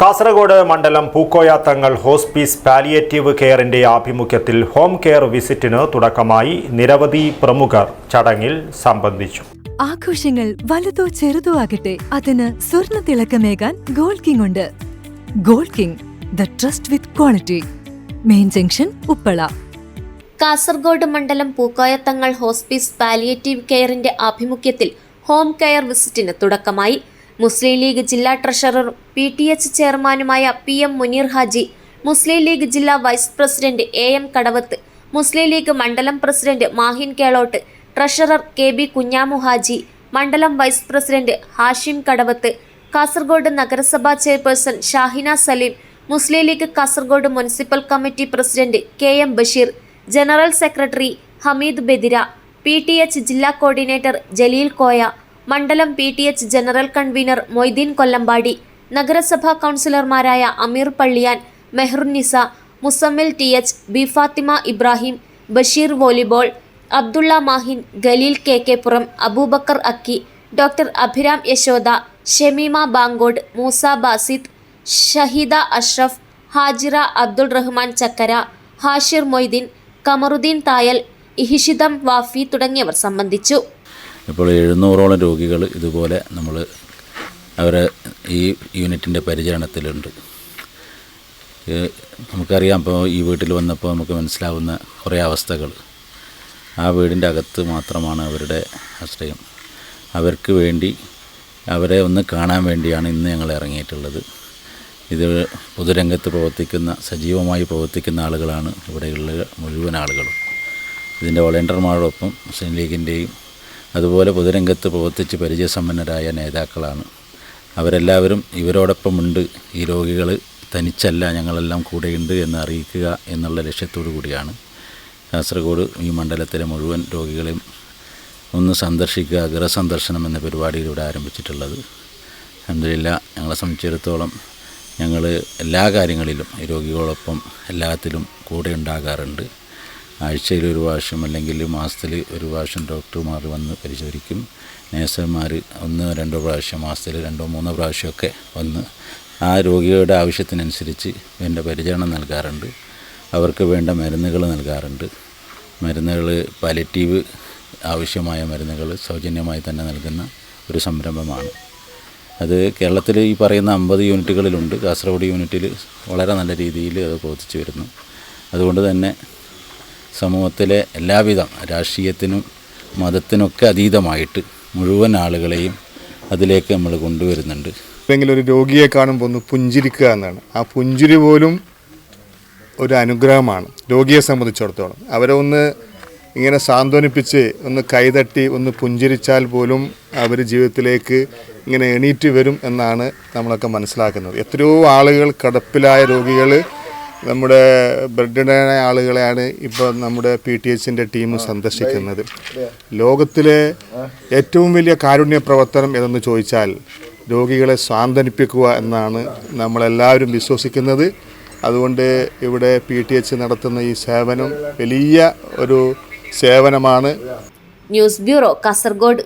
കാസർഗോഡ് മണ്ഡലം Pookoya Thangal hospice palliative കെയറിന്റെ ആഭിമുഖ്യത്തിൽ home care വിസിറ്റിന് തുടക്കമായി നിരവധി പ്രമുഖർ ചടങ്ങിൽ സംബന്ധിച്ചു. ആഘോഷങ്ങൾ വലുതോ ചെറുതോ ആകട്ടെ അതിന് സ്വർണ തിളക്കമേകാൻ ഗോൾഡ് കിങ് ഉണ്ട്. Gold king the trust with quality. Main junction Uppala. Kasaragod മണ്ഡലം പൂക്കോയത്തങ്ങൾ ഹോസ്പീസ് പാലിയേറ്റീവ് കെയറിന്റെ ആഭിമുഖ്യത്തിൽ ഹോം കെയർ വിസിറ്റിന് തുടക്കമായി. മുസ്ലിം ലീഗ് ജില്ലാ ട്രഷറർ പി ടി എച്ച് ചെയർമാനുമായ പി എം മുനീർ ഹാജി മുസ്ലിം ലീഗ് ജില്ലാ vice president A M Kadavath Muslim League മണ്ഡലം president Mahin Kelot treasurer K B Kunhamu Haji മണ്ഡലം vice president Hashim Kadavath Kasaragod നഗരസഭാ chairperson Shahina Saleem Muslim League Kasaragod municipal committee president K M Basheer general secretary Hameed Bedira P T H ജില്ലാ coordinator Jaleel Koya മണ്ഡലം P T H general convener Moideen Kollampady നഗരസഭാ കൗൺസിലർമാരായ Ameer Palliyan Mehrunnisa Musammil T H B Fathima Ibrahim Basheer volleyball Abdulla Mahin Khaleel K K Puram Aboobacker Akki doctor Abhiram Yashoda Shameema Bankod Moosa Basid Shaheeda Ashraf Hajira Abdul Rahman Chakkara Hashir Moideen Kamaruddin തായൽ ഇഹിഷിദം വാഫി തുടങ്ങിയവർ സംബന്ധിച്ചു. ഇപ്പോൾ എഴുന്നൂറോളം രോഗികൾ ഇതുപോലെ നമ്മൾ അവരെ ഈ യൂണിറ്റിന്റെ പരിചരണത്തിലുണ്ട്. നമുക്കറിയാം ഇപ്പോൾ ഈ വീട്ടിൽ വന്നപ്പോൾ നമുക്ക് മനസ്സിലാവുന്ന കുറേ അവസ്ഥകൾ. ആ വീടിന്റെ അകത്ത് മാത്രമാണ് അവരുടെ ആശ്രയം. അവർക്ക് വേണ്ടി അവരെ ഒന്ന് കാണാൻ വേണ്ടിയാണ് ഇന്ന് ഞങ്ങൾ ഇറങ്ങിയിട്ടുള്ളത്. ഇത് പൊതുരംഗത്ത് പ്രവർത്തിക്കുന്ന സജീവമായി പ്രവർത്തിക്കുന്ന ആളുകളാണ് ഇവിടെയുള്ള മുഴുവൻ ആളുകളും. ഇതിന്റെ വളണ്ടിയർമാരോടൊപ്പം മുസ്ലിം ലീഗിന്റെയും അതുപോലെ പൊതുരംഗത്ത് പ്രവർത്തിച്ച് പരിചയസമ്പന്നരായ നേതാക്കളാണ്. അവരെല്ലാവരും ഇവരോടൊപ്പമുണ്ട്. ഈ രോഗികൾ തനിച്ചല്ല ഞങ്ങളെല്ലാം കൂടെയുണ്ട് എന്ന് അറിയിക്കുക എന്നുള്ള ലക്ഷ്യത്തോടു കൂടിയാണ്. കാസർഗോഡ് ഈ മണ്ഡലത്തിലെ മുഴുവൻ രോഗികളെയും ഒന്ന് സന്ദർശിക്കുക ഗൃഹസന്ദർശനം എന്ന പരിപാടിയിലൂടെ ആരംഭിച്ചിട്ടുള്ളത്. അഹമ്മദില്ല ഞങ്ങളെ സംബന്ധിച്ചിടത്തോളം ഞങ്ങൾ എല്ലാ കാര്യങ്ങളിലും രോഗികളോടൊപ്പം എല്ലാത്തിലും കൂടെ ഉണ്ടാകാറുണ്ട് ആഴ്ചയിൽ ഒരു പ്രാവശ്യം അല്ലെങ്കിൽ മാസത്തിൽ ഒരു പ്രാവശ്യം ഡോക്ടർമാർ വന്ന് പരിശോധിക്കും. നേഴ്സന്മാർ ഒന്ന് രണ്ടോ പ്രാവശ്യം മാസത്തിൽ രണ്ടോ മൂന്നോ പ്രാവശ്യമൊക്കെ വന്ന് ആ രോഗിയുടെ ആവശ്യത്തിനനുസരിച്ച് വേണ്ട പരിചരണം നൽകാറുണ്ട്. അവർക്ക് വേണ്ട മരുന്നുകൾ നൽകാറുണ്ട്. മരുന്നുകൾ പാലറ്റീവ് ആവശ്യമായ മരുന്നുകൾ സൗജന്യമായി തന്നെ നൽകുന്ന ഒരു സംരംഭമാണ്. അത് കേരളത്തിൽ ഈ പറയുന്ന അമ്പത് യൂണിറ്റുകളിലുണ്ട്. കാസർഗോഡ് യൂണിറ്റിൽ വളരെ നല്ല രീതിയിൽ അത് പ്രവർത്തിച്ചു വരുന്നു. അതുകൊണ്ട് തന്നെ സമൂഹത്തിലെ എല്ലാവിധ രാഷ്ട്രീയത്തിനും മതത്തിനൊക്കെ അതീതമായിട്ട് മുഴുവൻ ആളുകളെയും അതിലേക്ക് നമ്മൾ കൊണ്ടുവരുന്നുണ്ട്. അല്ലെങ്കിൽ ഒരു രോഗിയെ കാണുമ്പോൾ ഒന്ന് പുഞ്ചിരിക്കുക എന്നാണ്. ആ പുഞ്ചിരി പോലും ഒരു അനുഗ്രഹമാണ്. രോഗിയെ സംബന്ധിച്ചിടത്തോളം. അവരെ ഒന്ന് ഇങ്ങനെ സാന്ത്വനിപ്പിച്ച് ഒന്ന് കൈതട്ടി ഒന്ന് പുഞ്ചിരിച്ചാൽ പോലും അവർ ജീവിതത്തിലേക്ക് ഇങ്ങനെ എണീറ്റ് വരും എന്നാണ് നമ്മളൊക്കെ മനസ്സിലാക്കുന്നത്. എത്രയോ ആളുകൾ കിടപ്പിലായ രോഗികൾ നമ്മുടെ ബ്രെഡിനായ ആളുകളെയാണ് ഇപ്പോൾ നമ്മുടെ പി ടി എച്ചിന്റെ ടീം സന്ദർശിക്കുന്നത്. ലോകത്തിലെ ഏറ്റവും വലിയ കാരുണ്യ പ്രവർത്തനം എന്തെന്ന് ചോദിച്ചാൽ രോഗികളെ സാന്ത്വനിപ്പിക്കുക എന്നാണ് നമ്മളെല്ലാവരും വിശ്വസിക്കുന്നത്. അതുകൊണ്ട് ഇവിടെ പി ടി എച്ച് നടത്തുന്ന ഈ സേവനം വലിയ ഒരു സേവനമാണ്. News bureau Kasaragod.